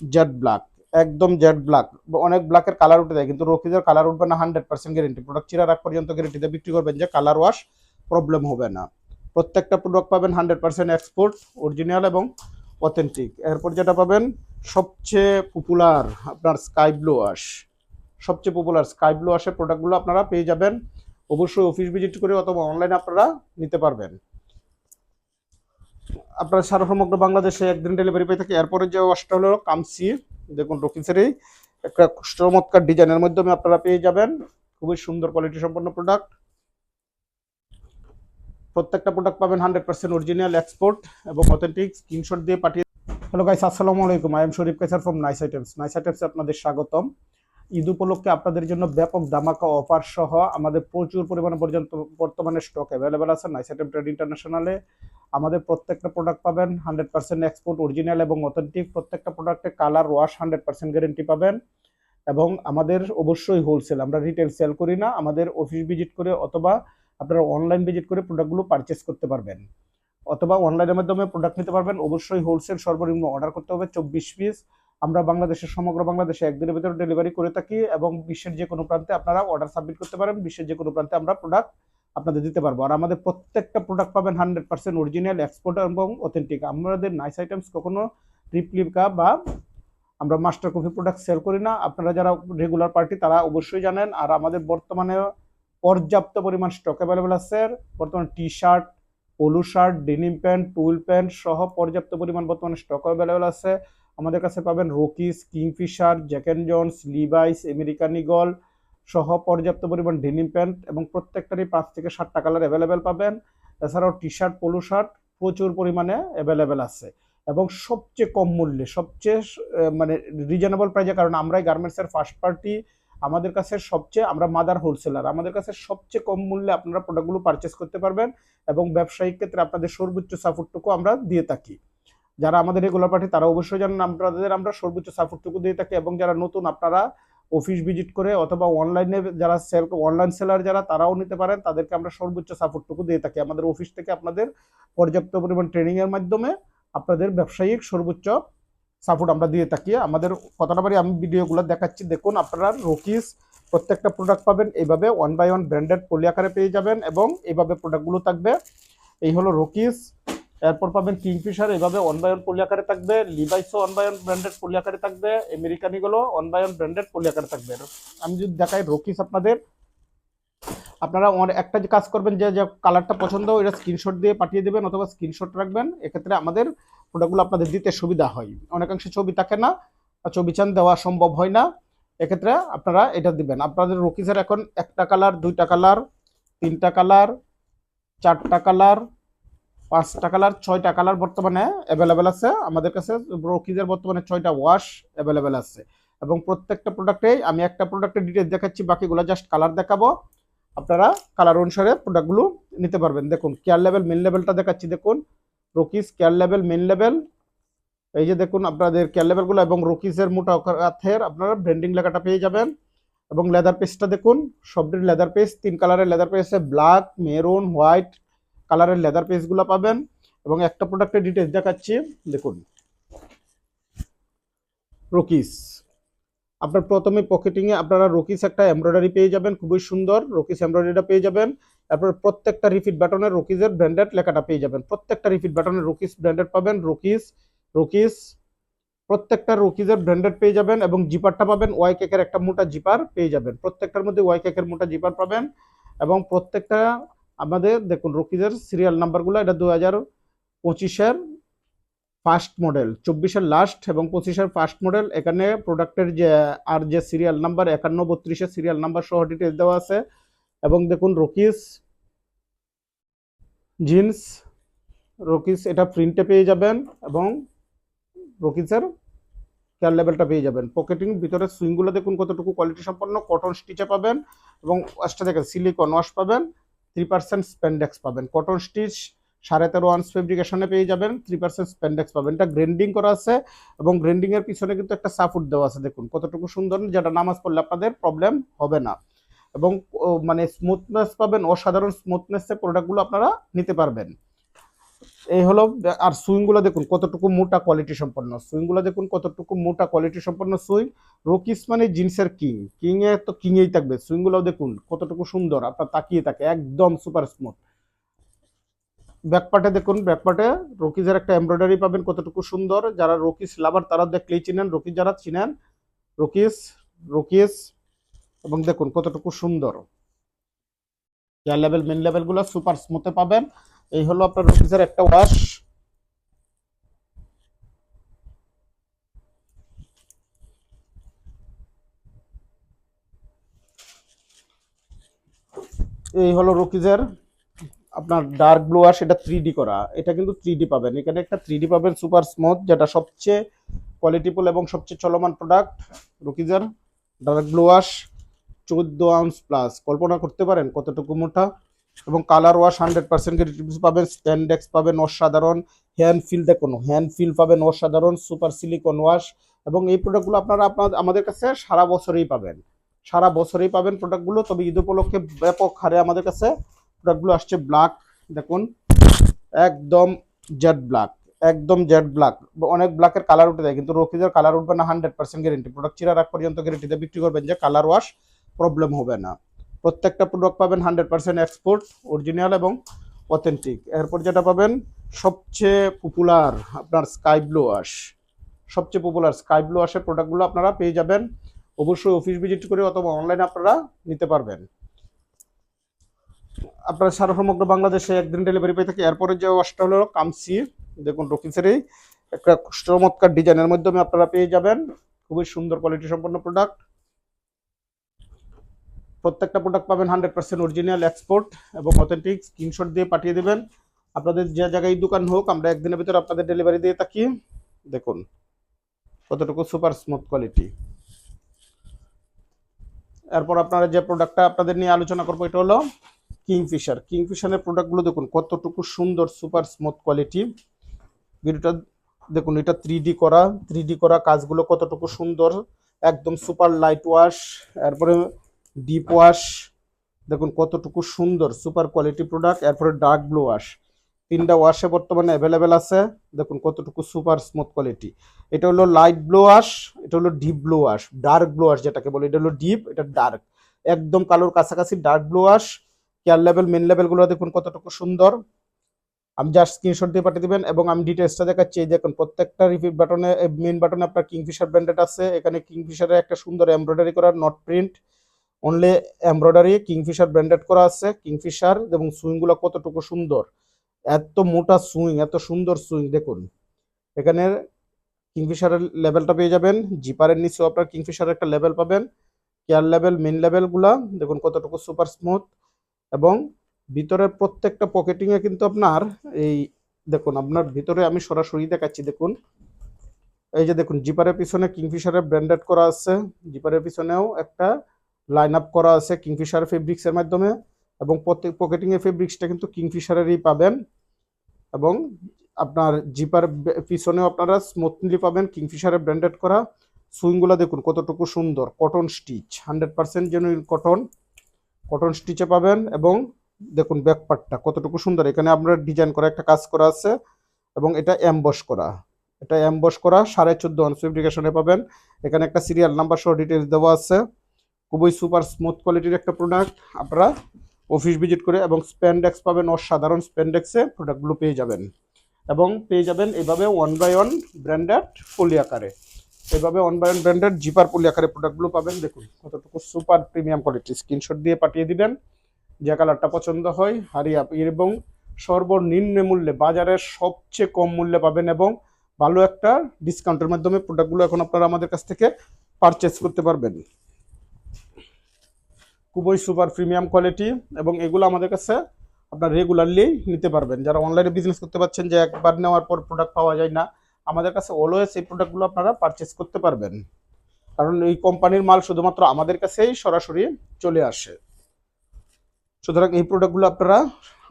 Z black একদম jet black অনেক ব্ল্যাকের কালার উঠে যায়, কিন্তু রকিজের কালার উঠবে না হান্ড্রেড পার্সেন্ট গ্যারেন্টি প্রোডাক্ট চিরার আগ পর্যন্ত গ্যারেন্টিতে বিক্রি করবেন যে কালার ওয়াশ প্রবলেম হবে না। প্রত্যেকটা প্রোডাক্ট পাবেন হান্ড্রেড পার্সেন্ট এক্সপোর্ট অরিজিনাল এবং অথেন্টিক এরপর যেটা পাবেন, সবচেয়ে পপুলার আপনার স্কাই ব্লু ওয়াশ সবচেয়ে পপুলার স্কাই ব্লু ওয়াশের প্রোডাক্টগুলো আপনারা পেয়ে যাবেন। অবশ্যই অফিস ভিজিট করে অথবা অনলাইনে আপনারা নিতে পারবেন। আপনারা সারা সমগ্র বাংলাদেশে একদিন ডেলিভারি পেয়ে থাকে। এরপরে যে ওয়াশটা হলো, কামসি, দেখুন রকিসের এই একটা চমৎকার ডিজাইনের মাধ্যমে আপনারা পেয়ে যাবেন। খুবই সুন্দর কোয়ালিটি সম্পন্ন প্রোডাক্ট প্রত্যেকটা প্রোডাক্ট পাবেন হান্ড্রেড পার্সেন্ট অরিজিনাল এক্সপোর্ট এবং অথেন্টিক স্ক্রিনশট দিয়ে পাঠিয়ে হ্যালো গাইস আসসালামু আলাইকুম। I am Sharif Kaiser from nice items nice আইটেমসে আপনাদের স্বাগতম। ঈদ উপলক্ষে আপনাদের জন্য ব্যাপক দামাকা অফার সহ আমাদের প্রচুর পরিমাণে পর্যন্ত বর্তমানে স্টক অ্যাভেলেবেল আছে। নাইস ট্রেড ইন্টারন্যাশনালে আমাদের প্রত্যেকটা প্রোডাক্ট পাবেন হান্ড্রেড পার্সেন্ট এক্সপোর্ট অরিজিনাল এবং অথেন্টিক প্রত্যেকটা প্রোডাক্টে colour wash hundred percent guarantee পাবেন এবং আমাদের অবশ্যই হোলসেল আমরা রিটেল সেল করি না, আমাদের অফিস ভিজিট করে অথবা আপনারা অনলাইন ভিজিট করে প্রোডাক্টগুলো পারচেস করতে পারবেন। অথবা অনলাইনের মাধ্যমে প্রোডাক্ট নিতে পারবেন, অবশ্যই হোলসেল সর্বনিম্ন অর্ডার করতে হবে চব্বিশ পিস আমরা বাংলাদেশের সমগ্র বাংলাদেশে একদিনের ভিতরে ডেলিভারি করে থাকি এবং বিশ্বের যে কোনো প্রান্তে আপনারা অর্ডার সাবমিট করতে পারেন, বিশ্বের যে কোনো প্রান্তে আমরা প্রোডাক্ট আপনাদের দিতে পারব। আর আমাদের প্রত্যেকটা প্রোডাক্ট পাবেন হান্ড্রেড পার্সেন্ট অরিজিনাল এক্সপোর্ট এবং অথেন্টিক আমাদের নাইস আইটেমস কখনো রিপ্লিকা বা আমরা মাস্টার কপি প্রোডাক্ট সেল করি না। আপনারা যারা রেগুলার পার্টি তারা অবশ্যই জানেন। আর আমাদের বর্তমানে পর্যাপ্ত পরিমাণ স্টক অ্যাভেলেবেল আছে। বর্তমানে T shirt polo shirt denim pant twill pant সহ পর্যাপ্ত পরিমাণ বর্তমানে স্টক অ্যাভেলেবেল আছে। আমাদের কাছে পাবেন Rockies, Kingfisher, Jack and Jones, Levi's, American Eagle সহ পর্যাপ্ত পরিমাণ ডেনিম প্যান্ট এবং প্রত্যেকটারই পাঁচ থেকে সাতটা কালার অ্যাভেলেবেল পাবেন। এছাড়াও টি শার্ট পোলো শার্ট প্রচুর পরিমাণে অ্যাভেলেবেল আছে এবং সবচেয়ে কম মূল্যে, সবচেয়ে মানে রিজনেবল প্রাইজে কারণ আমরাই গার্মেন্টসের ফার্স্ট পার্টি আমাদের কাছে সবচেয়ে, আমরা মাদার হোলসেলার আমাদের কাছে সবচেয়ে কম মূল্যে আপনারা প্রোডাক্টগুলো পারচেস করতে পারবেন এবং ব্যবসায়িক ক্ষেত্রে আপনাদের সর্বোচ্চ সাপোর্টটুকু আমরা দিয়ে থাকি। যারা আমাদের রেগুলার পার্টি তারা অবশ্যই জানেন আপনাদের আমরা সর্বোচ্চ সাপোর্টটুকু দিয়ে থাকি এবং যারা নতুন আপনারা অফিস ভিজিট করে অথবা অনলাইনে যারা সেল অনলাইন সেলার যারা, তারাও নিতে পারেন। তাদেরকে আমরা সর্বোচ্চ সাপোর্টটুকু দিয়ে থাকি। আমাদের অফিস থেকে আপনাদের পর্যাপ্ত পরিমাণ ট্রেনিংয়ের মাধ্যমে আপনাদের ব্যবসায়িক সর্বোচ্চ সাপোর্ট আমরা দিয়ে থাকি। আমাদের কথাটা বাড়ি আমি ভিডিওগুলো দেখাচ্ছি। দেখুন, আপনারা রকিস প্রত্যেকটা প্রোডাক্ট পাবেন। এইভাবে one by one branded poly আকারে পেয়ে যাবেন এবং এইভাবে প্রোডাক্টগুলো থাকবে। এই হলো রকিস এরপর পাবেন কিংফিশার এইভাবে ওয়ান বাই পলি আকারে থাকবে। লিভাইসও ওয়ান বাই ব্র্যান্ডেড পলি আকারে থাকবে। আমেরিকানিগুলো one by one branded poly আকারে থাকবে। আমি যদি দেখাই রকিস আপনাদের, আপনারা একটা যে কাজ করবেন, যে যে কালারটা পছন্দ ওইটা স্ক্রিনশট দিয়ে পাঠিয়ে দেবেন অথবা স্ক্রিনশট রাখবেন। এক্ষেত্রে আমাদের প্রোডাক্টগুলো আপনাদের দিতে সুবিধা হয়। অনেকাংশে ছবি থাকে না বা ছবি চান দেওয়া সম্ভব হয় না। এক্ষেত্রে আপনারা এটা দিবেন। আপনাদের রকিসের এখন একটা কালার, দুইটা কালার, তিনটা কালার, চারটা কালার পাঁচটা কালার, ছয়টা কালার বর্তমানে অ্যাভেলেবেল আছে। আমাদের কাছে রকিজের বর্তমানে ছয়টা ওয়াশ অ্যাভেলেবেল আছে। এবং প্রত্যেকটা প্রোডাক্টেই আমি একটা প্রোডাক্টের ডিটেলস দেখাচ্ছি, বাকিগুলো জাস্ট কালার দেখাবো। আপনারা কালার অনুসারে প্রোডাক্টগুলো নিতে পারবেন। দেখুন কেয়ার লেভেল মেন লেভেলটা দেখাচ্ছি, দেখুন। রকিস কেয়ার লেভেল মেন লেভেল এই যে দেখুন, আপনাদের কেয়ার লেভেলগুলো এবং রকিসের মোটা হাতের আপনারা ব্র্যান্ডিং লেখাটা পেয়ে যাবেন। এবং লেদার পেজটা দেখুন, সবটির লেদার পেজ তিন কালারের লেদার আছে ব্ল্যাক মেরুন হোয়াইট কালারের লেদার পেজগুলো পাবেন এবং একটা প্রোডাক্টের ডিটেলস দেখাচ্ছি। দেখুন। রকিস আপনার প্রথমে পকেটিংয়ে আপনারা রকিস একটা এমব্রয়ডারি পেয়ে যাবেন, খুবই সুন্দর। রকিস এমব্রয়ডারিটা পেয়ে যাবেন। তারপর প্রত্যেকটা রিফিট বাটনের রকিজের ব্র্যান্ডেড লেখাটা পেয়ে যাবেন। প্রত্যেকটা রিফিট বাটনের রকিস ব্র্যান্ডেড পাবেন। রকিস রকিস প্রত্যেকটা রকিজের ব্র্যান্ডেড পেয়ে যাবেন এবং জিপারটা পাবেন। ওয়াই কেকের একটা মোটা জিপার পেয়ে যাবেন। প্রত্যেকটার মধ্যে ওয়াই কেকের মোটা জিপার পাবেন এবং প্রত্যেকটা আমাদের দেখুন রকিজের সিরিয়াল নাম্বারগুলো এটা দু হাজার পঁচিশের ফার্স্ট মডেল চব্বিশের লাস্ট এবং পঁচিশের ফার্স্ট মডেল এখানে প্রোডাক্টের যে, আর যে সিরিয়াল নাম্বার একান্ন বত্রিশের সিরিয়াল নাম্বার সহ ডিটেলস দেওয়া আছে। এবং দেখুন রকিস জিন্স, রকিস এটা প্রিন্টে পেয়ে যাবেন এবং রকিসের কেয়ার লেভেলটা পেয়ে যাবেন। পকেটিং ভিতরে সুইংগুলো দেখুন কতটুকু কোয়ালিটি সম্পন্ন কটন স্টিচে পাবেন এবং ওয়াশটা দেখেন সিলিকন ওয়াশ পাবেন। থ্রি পার্সেন্ট স্পেন্ডেক্স পাবেন। কটন স্টিচ সাড়ে তেরো ওয়ান্স ফেব্রিকেশনে পেয়ে যাবেন থ্রি পার্সেন্ট স্পেন্ডেক্স পাবেন। এটা গ্রেন্ডিং করা আছে এবং গ্রেন্ডিংয়ের পিছনে কিন্তু একটা সাপোর্ট দেওয়া আছে, দেখুন কতটুকু সুন্দর, যেটা নামাজ পড়লে আপনাদের প্রবলেম হবে না। এবং মানে স্মুথনেস পাবেন, অসাধারণ স্মুথনেসে প্রোডাক্টগুলো আপনারা নিতে পারবেন। এই হলো, আর সুইংগুলো দেখুন, কতটুকু মোটা কোয়ালিটি সম্পন্ন। সুইংগুলো দেখুন, কতটুকু মোটা কোয়ালিটি সম্পন্ন সুইং রকিস মানে জিন্সের কিং কিং এ তো কিং এই থাকবে। সুইংগুলো দেখুন, কতটুকু সুন্দর, আপনার তাকিয়ে থাকে, একদম সুপার স্মুথ ব্যাকপার্টে দেখুন ব্যাকপার্টে রকিজের একটা এমব্রয়ডারি পাবেন, কতটুকু সুন্দর। যারা রকিস লাভার তারা দেখলেই চিনেন রকিজ যারা চিনেন রকিস রকিস এবং দেখুন, কতটুকু সুন্দর। কেয়ার লেভেল মেন লেভেলগুলো সুপার স্মুথে পাবেন। এই হলো আপনার রকিজের একটা ওয়াশ এই হলো রকিজের আপনার ডার্ক ব্লু ওয়াশ এটা থ্রি করা। এটা কিন্তু থ্রি পাবেন। এখানে একটা থ্রি পাবেন সুপার স্মুথ যেটা সবচেয়ে কোয়ালিটিফুল এবং সবচেয়ে চলমান প্রোডাক্ট রকিজের ডার্ক ব্লু ওয়াশ চোদ্দ আউন্স প্লাস কল্পনা করতে পারেন কতটুকু মোটা। এবং কালার ওয়াশ হান্ড্রেড পার্সেন্ট পাবেন স্ট্যান্ডেক্স পাবেন, অসাধারণ হ্যান্ড ফিল দেখুন হ্যান্ড ফিল পাবেন, অসাধারণ সুপার সিলিকন ওয়াশ এবং এই প্রোডাক্টগুলো আপনারা আপনার আমাদের কাছে সারা বছরেই পাবেন। সারা বছরেই পাবেন প্রোডাক্টগুলো তবে ঈদ উপলক্ষে ব্যাপক হারে আমাদের কাছে প্রোডাক্টগুলো আসছে ব্ল্যাক দেখুন, একদম জেড ব্ল্যাক একদম জেড ব্ল্যাক অনেক ব্ল্যাকের কালার উঠে যায়, কিন্তু রকিজের কালার উঠবে না হান্ড্রেড পার্সেন্ট গ্যারেন্টি প্রোডাক্ট চিরা রাখ পর্যন্ত গ্যারেন্টিতে বিক্রি করবেন যে কালার ওয়াশ প্রবলেম হবে না। প্রত্যেকটা প্রোডাক্ট পাবেন হান্ড্রেড পার্সেন্ট এক্সপোর্ট অরিজিনাল এবং অথেন্টিক এরপর যেটা পাবেন, সবচেয়ে পপুলার আপনার স্কাই ব্লু ওয়াশ সবচেয়ে পপুলার স্কাই ব্লু ওয়াশের প্রোডাক্টগুলো আপনারা পেয়ে যাবেন। অবশ্যই অফিস ভিজিট করে অথবা অনলাইনে আপনারা নিতে পারবেন। আপনার সারা সমগ্র বাংলাদেশে একদিন ডেলিভারি পেয়ে থাকে। এরপরে যে ওয়াশটা হলো কামসি, দেখুন রকিসেরই একটা চমৎকার ডিজাইনের মাধ্যমে আপনারা পেয়ে যাবেন। খুবই সুন্দর কোয়ালিটি সম্পন্ন প্রোডাক্ট প্রত্যেকটা প্রোডাক্ট পাবেন হান্ড্রেড পার্সেন্ট অরিজিনাল এক্সপোর্ট এবং অথেন্টিক স্ক্রিনশট দিয়ে পাঠিয়ে দেবেন। আপনাদের যে জায়গায় দোকান হোক, আমরা একদিনের ভিতরে আপনাদের ডেলিভারি দিয়ে থাকি। দেখুন, কতটুকু সুপার স্মুথ কোয়ালিটি এরপর আপনারা যে প্রোডাক্টটা আপনাদের নিয়ে আলোচনা করব, এটা হলো কিংফিশার কিংফিশারের প্রোডাক্টগুলো দেখুন, কতটুকু সুন্দর সুপার স্মুথ কোয়ালিটি ভিডিওটা দেখুন, এটা থ্রি করা। থ্রি করা কাজগুলো কতটুকু সুন্দর, একদম সুপার লাইট ওয়াশ এরপরে ডিপ ওয়াশ দেখুন কতটুকু সুন্দর সুপার কোয়ালিটি প্রোডাক্ট এরপরে ডার্ক ব্লু ওয়াশ তিনটা ওয়াশে বর্তমানে অ্যাভেলেবেল আছে, দেখুন কতটুকু সুপার স্মুথ কোয়ালিটি এটা হলো লাইট ব্লু ওয়াশ এটা হলো deep blue wash dark blue wash যেটাকে বলে, এটা হলো ডিপ এটা ডার্ক একদম কালোর কাছাকাছি dark blue wash care level main লেভেলগুলো দেখুন কতটুকু সুন্দর। আমি জাস্ট স্ক্রিনশট দিয়ে পাঠিয়ে দেবেন এবং আমি ডিটেলসটা দেখাচ্ছি। এই দেখুন, প্রত্যেকটা রিপিট বাটনে মেন বাটনে আপনার কিংফিশার ব্র্যান্ডেড আছে। এখানে কিংফিশারের একটা সুন্দর এমব্রয়ডারি করা not print only embroidery Kingfisher branded করা আছে। কিংফিশার এবং সুইংগুলো কতটুকু সুন্দর? এত মোটা সুইং, এত সুন্দর সুইং, দেখুন। এখানে কিংফিশারের লেভেলটা পেয়ে যাবেন। জিপারের নিচেও আপনার কিংফিশারের একটা লেভেল পাবেন। কেয়ার লেভেল মেন লেভেলগুলা দেখুন কতটুকু সুপার স্মুথ এবং ভিতরের প্রত্যেকটা পকেটিং এ কিন্তু আপনার এই, দেখুন আপনার ভিতরে আমি সরাসরি দেখাচ্ছি, দেখুন। এই যে দেখুন জিপারের পিছনে কিংফিশারের ব্র্যান্ডেড করা আছে। জিপারের পিছনেও একটা লাইন আপ করা আছে কিংফিশার ফেব্রিক্সের মাধ্যমে এবং প্রত্যেক পকেটিং এর ফেব্রিক্সটা কিন্তু কিংফিশারেরই পাবেন এবং আপনার জিপার পিছনেও আপনারা স্মুথলি পাবেন কিংফিশারের ব্র্যান্ডেড করা। সুইংগুলো দেখুন কতটুকু সুন্দর। Cotton stitch hundred percent genuine cotton cotton স্টিচে পাবেন এবং দেখুন ব্যাকপার্টটা কতটুকু সুন্দর। এখানে আপনার ডিজাইন করা একটা কাজ করা আছে এবং এটা অ্যাম্বস করা। এটা অ্যাম্বস করা সাড়ে চোদ্দ অনসিফিকেশনে পাবেন। এখানে একটা সিরিয়াল নাম্বার সহ ডিটেলস দেওয়া আছে। খুবই সুপার স্মুথ কোয়ালিটির একটা প্রোডাক্ট আপনারা অফিস ভিজিট করে এবং স্প্যান্ডেক্স পাবেন, অসাধারণ স্প্যান্ডেক্সে প্রোডাক্টগুলো পেয়ে যাবেন। এবং পেয়ে যাবেন এভাবে one by one branded poly আকারে। এভাবে one by one branded zipper poly আকারে প্রোডাক্টগুলো পাবেন। দেখুন, কতটুকু সুপার প্রিমিয়াম কোয়ালিটি স্ক্রিনশট দিয়ে পাঠিয়ে দিবেন, যে কালারটা পছন্দ হয়, হারিয়া এবং সর্বনিম্ন মূল্যে বাজারের সবচেয়ে কম মূল্যে পাবেন এবং ভালো একটা ডিসকাউন্টের মাধ্যমে প্রোডাক্টগুলো এখন আপনারা আমাদের কাছ থেকে পারচেস করতে পারবেন। খুবই সুপার প্রিমিয়াম কোয়ালিটি এবং এগুলো আমাদের কাছে আপনার রেগুলারলি নিতে পারবেন। যারা অনলাইনে বিজনেস করতে পারছেন যে একবার নেওয়ার পর প্রোডাক্ট পাওয়া যায় না, আমাদের কাছে অলওয়েজ এই প্রোডাক্টগুলো আপনারা পারচেস করতে পারবেন। কারণ এই কোম্পানির মাল শুধুমাত্র আমাদের কাছেই সরাসরি চলে আসে। সুতরাং এই প্রোডাক্টগুলো আপনারা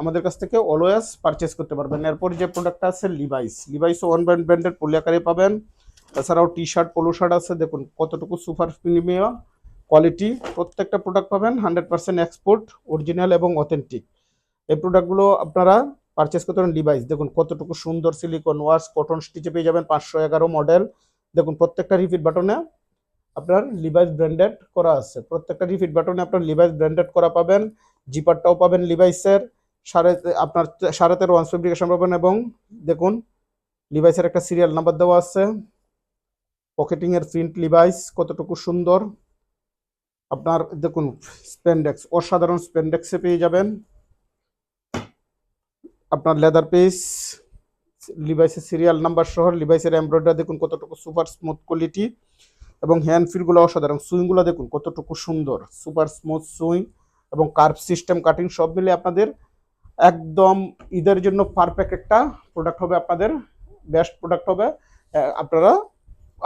আমাদের কাছ থেকে অলওয়েজ পারচেস করতে পারবেন। এরপর যে প্রোডাক্টটা আছে লিভাইস লিভাইসও ওয়ান ব্র্যান্ড ব্র্যান্ডের পলি আকারে পাবেন। তাছাড়াও টি শার্ট পোলো শার্ট আছে। দেখুন কতটুকু সুপার প্রিমিয়াম কোয়ালিটি প্রত্যেকটা প্রোডাক্ট পাবেন হান্ড্রেড পার্সেন্ট এক্সপোর্ট অরিজিনাল এবং অথেন্টিক এই প্রোডাক্টগুলো আপনারা পারচেস করতে পারেন ডিভাইস দেখুন, কতটুকু সুন্দর সিলিকন ওয়াশ কটন স্টিচে পেয়ে যাবেন, পাঁচশো এগারো মডেল দেখুন, প্রত্যেকটা রিপিট বাটনে আপনার লিভাইস ব্র্যান্ডেড করা আছে। প্রত্যেকটা রিপিট বাটনে আপনার লিভাইস ব্র্যান্ডেড করা পাবেন। জিপারটাও পাবেন লিভাইসের সাড়ে আপনার সাড়ে তেরো ওয়ান্স ফেব্রিকেশন পাবেন এবং দেখুন লিভাইসের একটা সিরিয়াল নাম্বার দেওয়া আছে। পকেটিংয়ের প্রিন্ট লিভাইস কতটুকু সুন্দর। আপনার দেখুন স্পেন্ডেক্স অসাধারণ স্পেন্ডেক্সে পেয়ে যাবেন। আপনার লেদার পিস লিভাইসের সিরিয়াল নাম্বার সহ লিভাইসের এমব্রয়ডারি দেখুন, কতটুকু সুপার স্মুথ কোয়ালিটি এবং হ্যান্ড ফিলগুলো অসাধারণ। সুইংগুলো দেখুন, কতটুকু সুন্দর। সুপার স্মুথ সুইং এবং কার্ভ সিস্টেম কাটিং সব মিলে আপনাদের একদম ঈদের জন্য পারফেক্ট একটা প্রোডাক্ট হবে আপনাদের বেস্ট প্রোডাক্ট হবে। আপনারা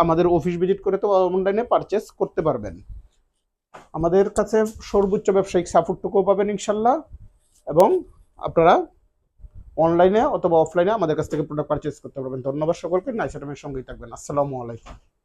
আমাদের অফিস ভিজিট করে তো অনলাইনে পারচেস করতে পারবেন। আমাদের কাছে সর্বোচ্চ ব্যবসায়িক সাপোর্টটুকুও পাবেন ইনশাল্লাহ। এবং আপনারা অনলাইনে অথবা অফলাইনে আমাদের কাছ থেকে প্রোডাক্ট পারচেস করতে পারবেন। ধন্যবাদ সকলকে। নাইসাটমের সঙ্গেই থাকবেন। আসসালামু আলাইকুম।